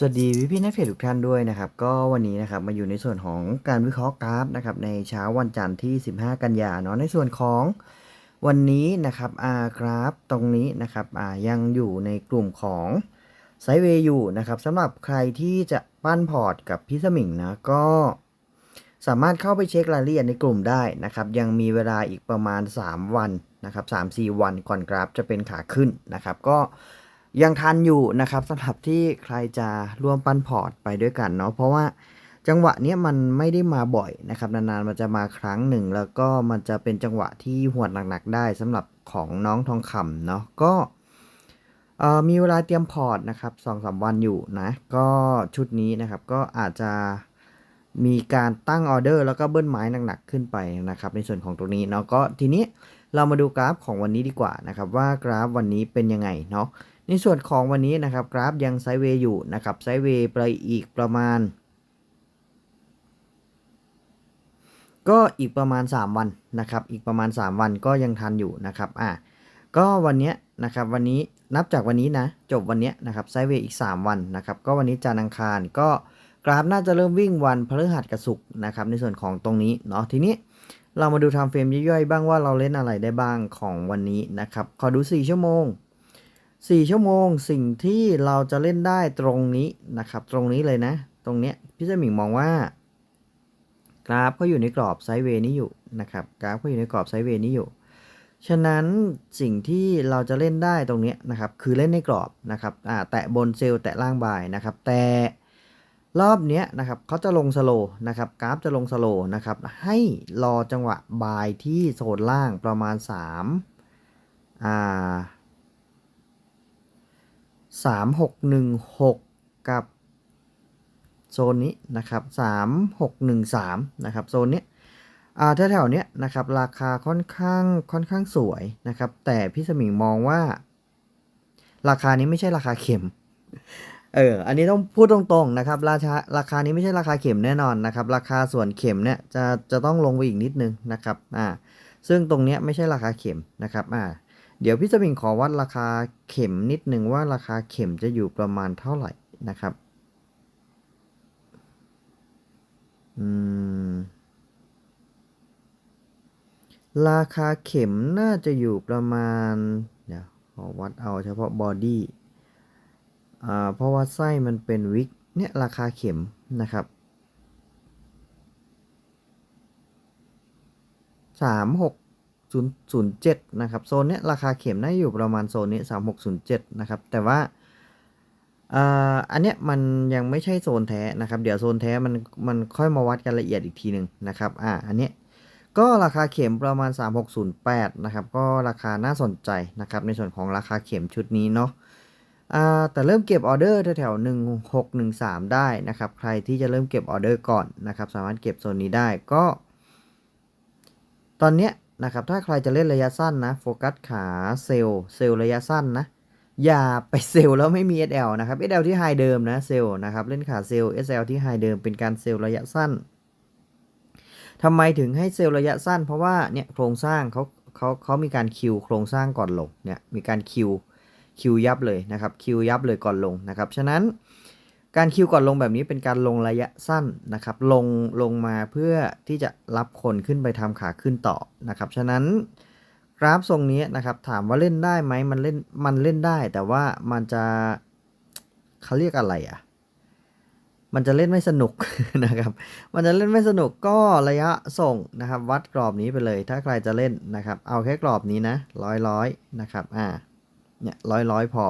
สวัสดีพี่พี่นักเทรดทุกท่านด้วยนะครับก็วันนี้นะครับมาอยู่ในส่วนของการวิเคราะห์กราฟนะครับในเช้าวันจันทร์ที่ 15 กันยาเนาะในส่วนของวันนี้นะครับอากราฟตรงนี้นะครับอ่ายังอยู่ในกลุ่มของไซเวย์อยู่นะครับสำหรับใครที่จะปั้นพอร์ตกับพี่สมิงนะก็สามารถเข้าไปเช็ครายละเอียดในกลุ่มได้นะครับยังมีเวลาอีกประมาณ 3 วันนะครับ3-4 วันก่อนกราฟจะเป็นขาขึ้นนะครับก็ ยังทันอยู่นะครับสำหรับที่ใครจะร่วมปั้นพอร์ตไปด้วยกันเนาะเพราะว่าจังหวะเนี้ยมันไม่ได้มาบ่อยนะครับนานๆมันจะมาครั้งหนึ่ง แล้วก็มันจะเป็นจังหวะที่หวดหนักๆได้สำหรับของน้องทองคำเนาะก็มีเวลาเตรียมพอร์ตนะครับสองสามวันอยู่นะก็ชุดนี้นะครับก็อาจจะมีการตั้งออเดอร์แล้วก็เบิ้ลไม้หนักๆขึ้นไปนะครับ ในส่วนของตรงนี้เนาะก็ทีนี้เรามาดูกราฟของวันนี้ดีกว่านะครับ ว่ากราฟวันนี้เป็นยังไงเนาะ ในส่วนของวันนี้นะครับกราฟยังไซเวย์อยู่นะครับไซเวย์ไปอีกประมาณ ก็อีกประมาณ 3 วันนะครับ อีกประมาณ 3 วันก็ยังทันอยู่นะครับอะก็วันนี้นะครับวันนี้นับจากวันนี้นะ จบวันนี้นะครับไซเวย์อีก 3 วันนะครับ ก็วันนี้จันทร์อังคารก็กราฟน่าจะเริ่มวิ่งวันพฤหัสกับศุกร์นะครับ ในส่วนของตรงนี้เนาะทีนี้เรามาดูทม์เฟรมย่อยๆบ้างว่าเราเล่นอะไรได้บ้างของวันนี้นะครับขอดู 4 ชั่วโมง 4 ชั่วโมงสิ่งที่เราจะเล่นได้ตรงนี้นะครับ ตรงนี้เลยนะ ตรงเนี้ยพี่เจมิงมองว่า กราฟก็อยู่ในกรอบไซด์เวย์นี้อยู่นะครับ กราฟก็อยู่ในกรอบไซด์เวย์นี้อยู่ ฉะนั้นสิ่งที่เราจะเล่นได้ตรงเนี้ยนะครับ คือเล่นในกรอบนะครับอ่าแตะบนเซลล์แตะล่างบายนะครับ แต่รอบเนี้ยนะครับเขาจะลงสโลว์นะครับกราฟจะลงสโลว์นะครับ ให้รอจังหวะบายที่โซนล่างประมาณ3อ่า สามหกหนึ่งหกกับโซนนี้นะครับสามหกหนึ่งสามนะครับโซนนี้อ่าแถวๆเนี้ยนะครับราคาค่อนข้างค่อนข้างสวยนะครับ แต่พี่สมิงมองว่า ราคานี้ไม่ใช่ราคาเข็มเออ อันนี้ต้องพูดตรงๆนะครับ ราคาราคานี้ไม่ใช่ราคาเข็มแน่นอนนะครับ ราคาส่วนเข็มเนี่ยจะจะต้องลงไปอีกนิดนึงนะครับ อ่า ซึ่งตรงเนี้ยไม่ใช่ราคาเข็มนะครับ อ่า เดี๋ยวพี่สมิงขอวัดราคาเข็มนิดหนึ่งว่าราคาเข็มจะอยู่ประมาณเท่าไหร่นะครับ อืม ราคาเข็มน่าจะอยู่ประมาณ เดี๋ยวขอวัดเอาเฉพาะบอดี้ อ่า เพราะว่าไส้มันเป็นวิก เนี่ยราคาเข็มนะครับสามหก ศูนย์ศูนะครับ โซนนี้ราคาเข็มน่าอยู่ประมาณโซนนี้สามหกศูนย์เจ็ดนะครับ แต่ว่าอ่าอันเนี้ยมันยังไม่ใช่โซนแท้นะครับ เดี๋ยวโซนแท้มันมันค่อยมาวัดกันละเอียดอีกทีหนึ่งนะครับ อ่า อันเนี้ยก็ราคาเข็มประมาณ 3608 นะครับ ก็ราคาน่าสนใจนะครับ ในส่วนของราคาเข็มชุดนี้เนาะอ่าแต่เริ่มเก็บออเดอร์แถวๆ1613 ได้นะครับ ใครที่จะเริ่มเก็บออเดอร์ก่อนนะครับ สามารถเก็บโซนนี้ได้ก็ ตอนเนี้ย นะครับ ถ้าใครจะเล่นระยะสั้นนะ โฟกัสขาเซลล์เซลล์ระยะสั้นนะ อย่าไปเซลแล้วไม่มี SL นะครับ SL ที่ไฮเดิมนะเซลนะครับ เล่นขาเซลล์ SL ที่ไฮเดิมเป็นการเซลระยะสั้นทำไมถึงให้เซลล์ระยะสั้น เพราะว่าเนี่ยโครงสร้างเขาเขาเขามีการคิวโครงสร้างก่อนลงเนี่ยมีการคิวคิวยับเลยนะครับคิวยับเลยก่อนลงนะครับ ฉะนั้น การคิวก่อนลงแบบนี้เป็นการลงระยะสั้นนะครับ ลงลงมาเพื่อที่จะรับคนขึ้นไปทำขาขึ้นต่อนะครับ ฉะนั้นกราฟทรงนี้นะครับ ถามว่าเล่นได้ไหมมันเล่นมันเล่นได้ แต่ว่ามันจะเขาเรียกอะไรอะ มันจะเล่นไม่สนุกนะครับ มันจะเล่นไม่สนุกก็ระยะส่งนะครับ วัดกรอบนี้ไปเลย ถ้าใครจะเล่นนะครับ เอาแค่กรอบนี้นะร้อยร้อยนะครับ อ่า เนี่ยร้อยร้อยพอ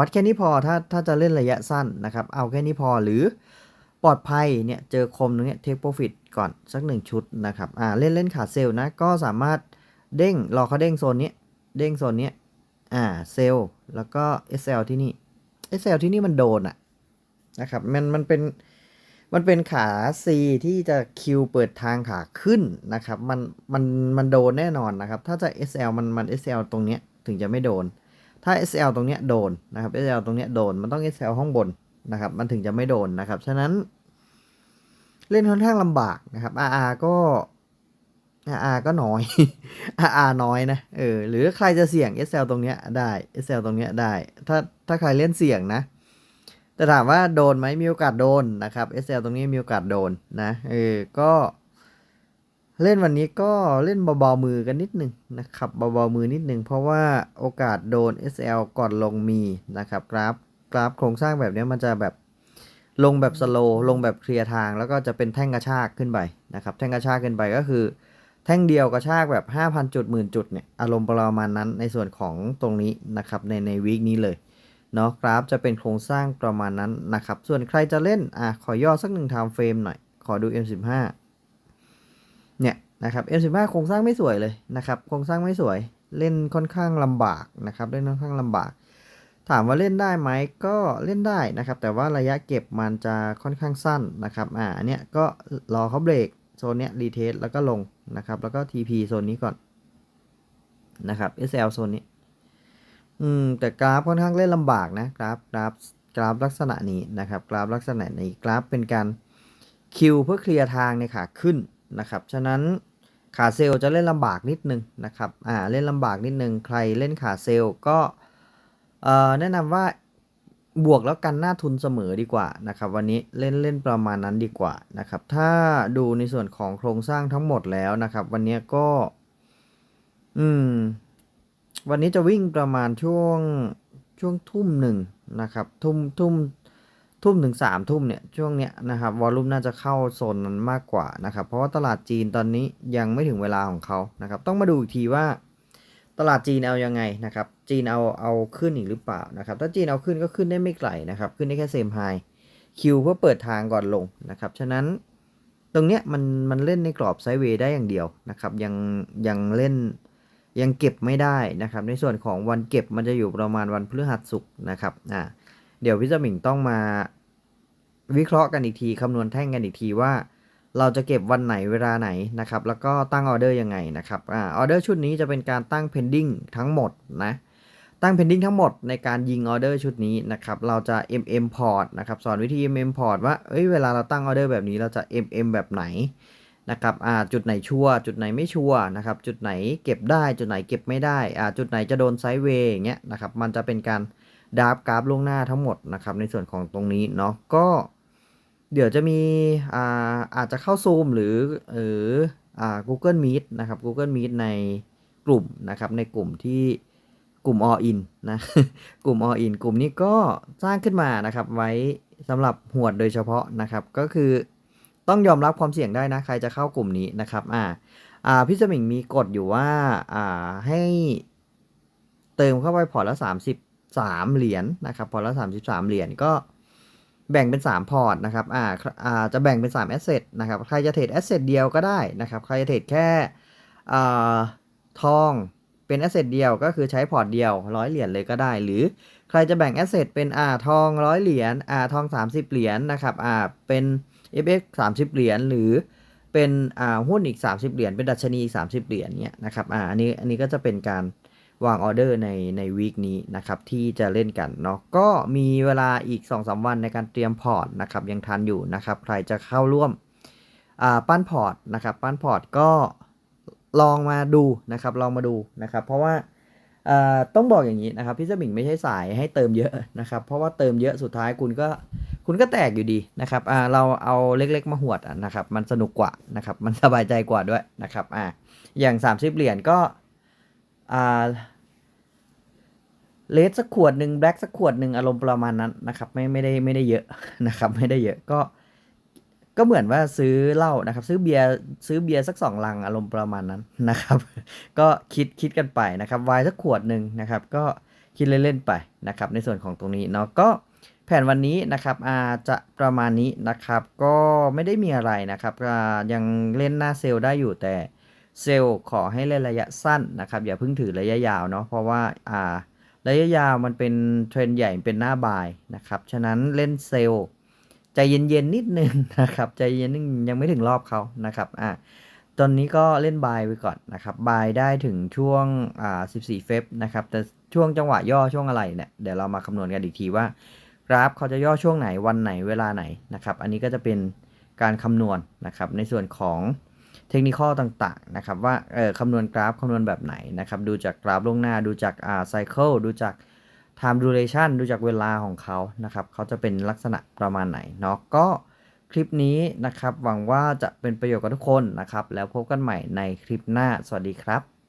วัดแค่นี้พอถ้าถ้าจะเล่นระยะสั้นนะครับ เอาแค่นี้พอหรือปลอดภัยเนี่ยเจอคมตรงเนี้ยเทคโปรฟิตก่อนสักหนึ่งชุดนะครับอ่าเล่นเล่นขาเซลล์นะ ก็สามารถเด้งรอเขาเด้งโซนนี้เด้งโซนนี้อ่าเซลล์แล้วก็ SL ที่นี่ SL ที่นี่มันโดนอะนะครับมันมันเป็นมันเป็นขา C ที่จะคิวเปิดทางขาขึ้นนะครับ มันมันมันโดนแน่นอนนะครับ ถ้าจะ SL มันมัน SL ตรงเนี้ยถึงจะไม่โดน ถ้า SL ตรงเนี้ยโดนนะครับ SL ตรงเนี้ยโดน มันต้อง SL ห้องบนนะครับ มันถึงจะไม่โดนนะครับ ฉะนั้น เล่นค่อนข้างลำบากนะครับ RR ก็ RR ก็น้อย RR น้อยนะ เออ หรือใครจะเสี่ยง SL ตรงเนี้ยได้ SL ตรงเนี้ยได้ ถ้าถ้าใครเล่นเสี่ยงนะ แต่ถามว่าโดนไหมมีโอกาสโดนนะครับ SL ตรงนี้มีโอกาสโดนนะ เออ ก็ เล่นวันนี้ก็เล่นเบาๆมือกันนิดนึงนะครับเบาๆมือนิดนึงเพราะว่าโอกาสโดน SL ก่อนลงมีนะครับกราฟกราฟโครงสร้างแบบนี้มันจะแบบลงแบบสโลลงแบบเคลียร์ทาง แล้วก็จะเป็นแท่งกระชากขึ้นไปนะครับแท่งกระชากขึ้นไปก็คือ แท่งเดียวกระชากแบบ 5,000 จุดหมื่นจุดเนี่ยอารมณ์ประมาณนั้นในส่วนของตรงนี้นะครับในในวีคนี้เลยเนาะกราฟจะเป็นโครงสร้างประมาณนั้นนะครับส่วนใครจะเล่นอะขอย่อสักหนึ่งไทม์เฟรมหน่อยขอดู M15 เนี่ยนะครับ M15 โครงสร้างไม่สวยเลยนะครับ โครงสร้างไม่สวย เล่นค่อนข้างลำบากนะครับ เล่นค่อนข้างลำบาก ถามว่าเล่นได้ไหมก็เล่นได้นะครับ แต่ว่าระยะเก็บมันจะค่อนข้างสั้นนะครับ อ่าอันเนี้ยก็รอเขาเบรกโซนเนี้ยรีเทสแล้วก็ลงนะครับ แล้วก็ TP โซนนี้ก่อนนะครับ SL โซนนี้ อืม แต่กราฟค่อนข้างเล่นลำบากนะ กราฟ กราฟ กราฟลักษณะนี้นะครับ กราฟลักษณะนี้ กราฟเป็นการคิวเพื่อเคลียร์ทางในขาขึ้น นะครับฉะนั้นขาเซลล์จะเล่นลำบากนิดนึงนะครับอ่าเล่นลำบากนิดนึงใครเล่นขาเซลล์ก็เอ่อแนะนำว่าบวกแล้วกันหน้าทุนเสมอดีกว่านะครับวันนี้เล่นเล่นประมาณนั้นดีกว่านะครับถ้าดูในส่วนของโครงสร้างทั้งหมดแล้วนะครับ วันนี้ก็ อืม วันนี้จะวิ่งประมาณช่วงช่วงทุ่มหนึ่งนะครับ ทุ่มทุ่ม ทุ่มถึงสามทุ่มเนี่ยช่วงเนี้ยนะครับวอลลุ่มน่าจะเข้าโซนนั้นมากกว่านะครับเพราะว่าตลาดจีนตอนนี้ยังไม่ถึงเวลาของเขานะครับต้องมาดูอีกทีว่า ตลาดจีนเอายังไงนะครับจีนเอาเอาขึ้นอีกหรือเปล่านะครับถ้าจีนเอาขึ้นก็ขึ้นได้ไม่ไกลนะครับขึ้นได้แค่เซมไฮคิวเพื่อเปิดทางก่อนลงนะครับฉะนั้นตรงเนี้ยมันมันเล่นในกรอบไซด์เวย์ได้อย่างเดียวนะครับยังยังเล่นยังเก็บไม่ได้นะครับในส่วนของวันเก็บมันจะอยู่ประมาณวันพฤหัสศุกร์นะครับอ่า เดี๋ยวพี่สมิงต้องมาวิเคราะห์กันอีกทีคำนวณแท่งกันอีกทีว่า เราจะเก็บวันไหนเวลาไหนนะครับ แล้วก็ตั้งออเดอร์ยังไงนะครับออเดอร์ชุดนี้จะเป็นการตั้ง pending ทั้งหมดนะตั้ง pending ทั้งหมดในการยิงออเดอร์ชุดนี้นะครับ เราจะ mm port นะครับ สอนวิธี mm port ว่า เอ้ย เวลาเราตั้งออเดอร์แบบนี้เราจะ mm แบบไหนนะครับ อ่า จุดไหนชัวร์จุดไหนไม่ชัวร์นะครับ จุดไหนเก็บได้ จุดไหนเก็บไม่ได้ อ่า จุดไหนจะโดนไซด์เวย์อย่างเงี้ยนะครับ มันจะเป็นการ ดราฟกราฟล่วงหน้าทั้งหมดนะครับในส่วนของตรงนี้เนาะก็เดี๋ยวจะมีอ่าอาจจะเข้าซูมหรือหรืออ่า Google Meet นะครับ Google Meet ในกลุ่มนะครับในกลุ่มที่กลุ่ม all in นะกลุ่ม all in กลุ่มนี้ก็สร้างขึ้นมานะครับไว้สำหรับหวดโดยเฉพาะนะครับ ก็คือต้องยอมรับความเสี่ยงได้นะ ใครจะเข้ากลุ่มนี้นะครับอ่าอ่าพี่สมิงมีกฎอยู่ว่าอ่าให้เติมเข้าไปพอร์ตละ 33 เหรียญนนะครับพอร์ตละ 33 เหรียญก็แบ่งเป็น 3 พอร์ตนะครับอ่าอ่าจะแบ่งเป็น3แอสเซทนะครับใครจะเทรดแอสเซทเดียวก็ได้นะครับใครจะเทรดแค่อ่าทองเป็นแอสเซทเดียวก็คือใช้พอร์ตเดียวร้อยเหรียญเลยก็ได้ หรือใครจะแบ่งแอสเซทเป็นอ่าทองร้อยเหรียญอ่าทอง 30 เหรียญนะครับอ่าเป็น FX 30 เหรียญหรือเป็นอ่าหุ้นอีก 30 เหรียญเป็นดัชนีอีก30 เหรียญเนี่ยนะครับอ่าอันนี้อันนี้ก็จะเป็นการ วางออเดอร์ในในวีคนี้นะครับที่จะเล่นกันเนาะก็มีเวลาอีก 2-3 วันในการเตรียมพอร์ตนะครับยังทันอยู่นะครับใครจะเข้าร่วมอ่าปั้นพอร์ตนะครับปั้นพอร์ตก็ลองมาดูนะครับลองมาดูนะครับ เพราะว่าอ่ต้องบอกอย่างนี้นะครับพี่สมิงไม่ใช่สายให้เติมเยอะนะครับ เพราะว่าเติมเยอะสุดท้ายคุณก็คุณก็แตกอยู่ดีนะครับอ่าเราเอาเล็กๆมาหวดนะครับ มันสนุกกว่านะครับ มันสบายใจกว่าด้วยนะครับอ่าอย่าง 30 เหรียญก็ อ่าเลสสักขวดหนึ่งแบล็กสักขวดหนึ่งอารมณ์ประมาณนั้นนะครับ ไม่ไม่ได้ไม่ได้เยอะนะครับ ไม่ได้เยอะก็ ก็เหมือนว่าซื้อเหล้านะครับ ซื้อเบียร์ซื้อเบียร์สักสองลังอารมณ์ประมาณนั้นนะครับ ก็คิดคิดกันไปนะครับวายสักขวดหนึ่งนะครับ ก็คิดเล่นๆไปนะครับ ในส่วนของตรงนี้เนาะก็แผนวันนี้นะครับอาจะประมาณนี้นะครับ ก็ไม่ได้มีอะไรนะครับยังเล่นหน้าเซลล์ได้อยู่แต่ เซลล์ขอให้เล่นระยะสั้นนะครับอย่าเพิ่งถือระยะยาวเนาะเพราะว่าอ่าระยะยาวมันเป็นเทรนใหญ่เป็นหน้าบายนะครับฉะนั้นเล่นเซลล์ใจเย็นๆนิดนึงนะครับใจเย็นนึงยังไม่ถึงรอบเขานะครับอ่าตอนนี้ก็เล่นบายไปก่อนนะครับบายได้ถึงช่วงอ่า14 เฟบนะครับแต่ช่วงจังหวะย่อช่วงอะไรเนี่ยเดี๋ยวเรามาคำนวณกันอีกทีว่ากราฟเขาจะย่อช่วงไหนวันไหนเวลาไหนนะครับอันนี้ก็จะเป็นการคำนวณนะครับในส่วนของ เทคนิคต่างๆนะครับว่าเออคำนวณกราฟคำนวณแบบไหนนะครับ ดูจากกราฟล่วงหน้าดูจากอ่าไซเคิลดูจาก time duration ดูจากเวลาของเขานะครับเขาจะเป็นลักษณะประมาณไหนเนาะก็คลิปนี้นะครับ หวังว่าจะเป็นประโยชน์กับทุกคนนะครับ แล้วพบกันใหม่ในคลิปหน้า สวัสดีครับ